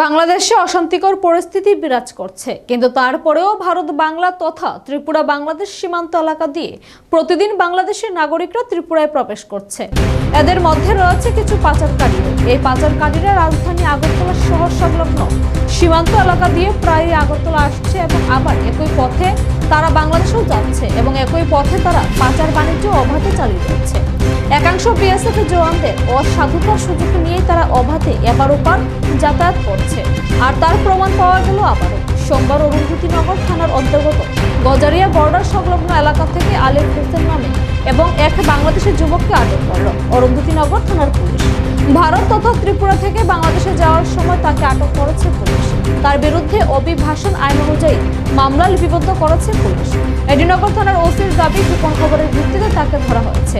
বাংলাদেশে অশান্তিকর পরিস্থিতি বিরাজ করছে। কিন্তু তারপরেও ভারত, বাংলা তথা ত্রিপুরা বাংলাদেশ সীমান্ত এলাকা দিয়ে প্রতিদিন বাংলাদেশের নাগরিকরা ত্রিপুরায় প্রবেশ করছে। এদের মধ্যে রয়েছে কিছু পাচারকারী। এই পাচারকারীরা রাজধানী আগরতলা শহর সংলগ্ন সীমান্ত এলাকা দিয়ে প্রায় আগরতলা আসছে এবং আবার একই পথে তারা বাংলাদেশেও যাচ্ছে এবং একই পথে তারা পাচার বাণিজ্য অবাধে চালিয়ে যাচ্ছে। একাংশ বিএসএফ জওয়ানদের অসাধুতার সুযোগ নিয়েই তারা অবাধে এবার ওপার যাতায়াত করছে। আর তার প্রমাণ পাওয়া গেল আবারও। সোমবার অরুন্ধতিনগর থানার অন্তর্গত গজারিয়া বর্ডার সংলগ্ন এলাকা থেকে আলিম হোসেন নামে এবং এক বাংলাদেশের যুবককে আটক করল অরুন্ধতিনগর থানার পুলিশ। ভারত তথা ত্রিপুরা থেকে বাংলাদেশে যাওয়ার সময় তাকে আটক করেছে পুলিশ। তার বিরুদ্ধে অভিভাষণ আইন অনুযায়ী মামলা লিপিবদ্ধ করেছে পুলিশ। এডিনগর থানার ওসির দাবি, গোপন খবরের ভিত্তিতে তাকে ধরা হয়েছে।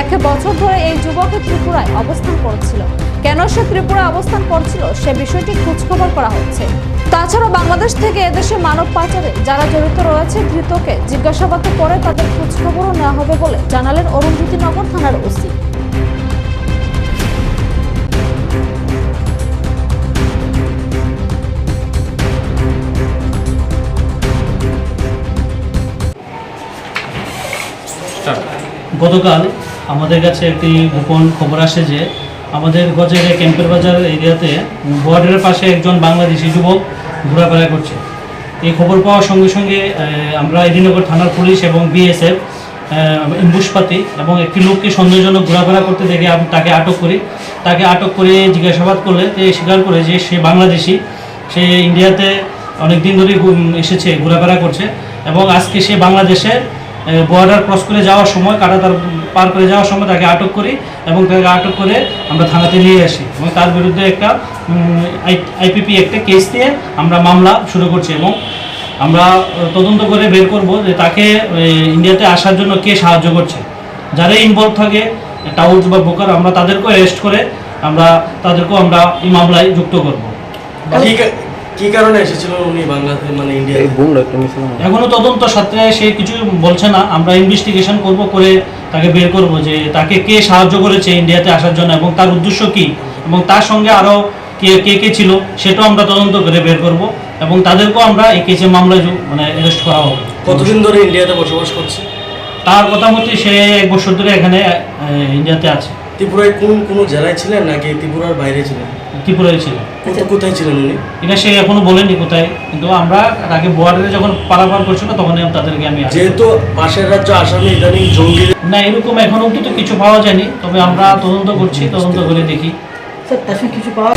এক বছর ধরে এই যুবক ত্রিপুরায় অবস্থান করছিল। কেন সে ত্রিপুরায় অবস্থান করছিল সে বিষয়টি খোঁজখবর করা হচ্ছে। তাছাড়া বাংলাদেশ থেকে এদেশে মানব পাচারে যারা জড়িত রয়েছে, ধৃতকে জিজ্ঞাসাবাদ করে তাদের খোঁজখবরও নেওয়া হবে বলে জানালেন অরুন্ধতিনগর থানার ওসি। গতকাল আমাদের কাছে একটি গোপন খবর আসে যে আমাদের গজের ক্যাম্পের বাজার এরিয়াতে বর্ডারের পাশে একজন বাংলাদেশি যুবক ঘোরাফেরা করছে। এই খবর পাওয়ার সঙ্গে সঙ্গে আমরা এদিনগর থানার পুলিশ এবং বিএসএফ ইম্বুসপাতি এবং একটি লোককে সন্দেহজনক ঘোরাফেরা করতে দেখে তাকে আটক করি। তাকে আটক করে জিজ্ঞাসাবাদ করলে স্বীকার করে যে সে বাংলাদেশি। সে ইন্ডিয়াতে অনেক দিন ধরে এসেছে, ঘোরাফেরা করছে এবং আজকে সে বাংলাদেশে বর্ডার ক্রস করে যাওয়ার সময় কাটাতার পার করে যাওয়ার সময় তাকে আটক করি এবং তাকে আটক করে আমরা থানাতে নিয়ে আসি এবং তার বিরুদ্ধে একটা আইপিপি একটা কেস দিয়ে আমরা মামলা শুরু করছি এবং আমরা তদন্ত করে বের করব যে তাকে ইন্ডিয়াতে আসার জন্য কে সাহায্য করছে। যারা ইনভলভ থাকে, টাউন্স বা বোকার, আমরা তাদেরকেও অ্যারেস্ট করে আমরা, তাদেরকেও আমরা এই মামলায় যুক্ত করব। কি কারণে এসেছিল উনি বাংলাদেশ মানে ইন্ডিয়াতে এখনও তদন্ত সাথে সে কিছু বলছে না। আমরা ইনভেস্টিগেশন করব করে তাকে বের করব যে তাকে কে সাহায্য করেছে ইন্ডিয়াতে আসার জন্য এবং তার উদ্দেশ্য কি? এবং তার সঙ্গে আরও কে কে কে ছিল সেটাও আমরা তদন্ত করে বের করব এবং তাদেরকেও আমরা এই কেসে মামলায় মানে অ্যারেস্ট করা হবে। কতদিন ধরে ইন্ডিয়াতে বসবাস করছে? তার কথা মতে সে এক বছর ধরে এখানে আহ, ইন্ডিয়াতে আছে। ত্রিপুরায় কোন কোন জেলায় ছিলেন নাকি ত্রিপুরার বাইরে ছিলেন? ত্রিপুরায় ছিল কোথায় ছিলেন উনি? এটা সে এখনও বলেনি কোথায় কিন্তু আমরা তাকে বর্ডারে যখন পারাপার করছিল তখন আমি তাদেরকে আমি যেহেতু পাশের রাজ্য আসামে ইদানিং জঙ্গি না এরকম এখন অব্দি তো কিছু পাওয়া যায়নি তবে আমরা তদন্ত করছি তদন্ত করে দেখি। স্যার কিছু পাওয়া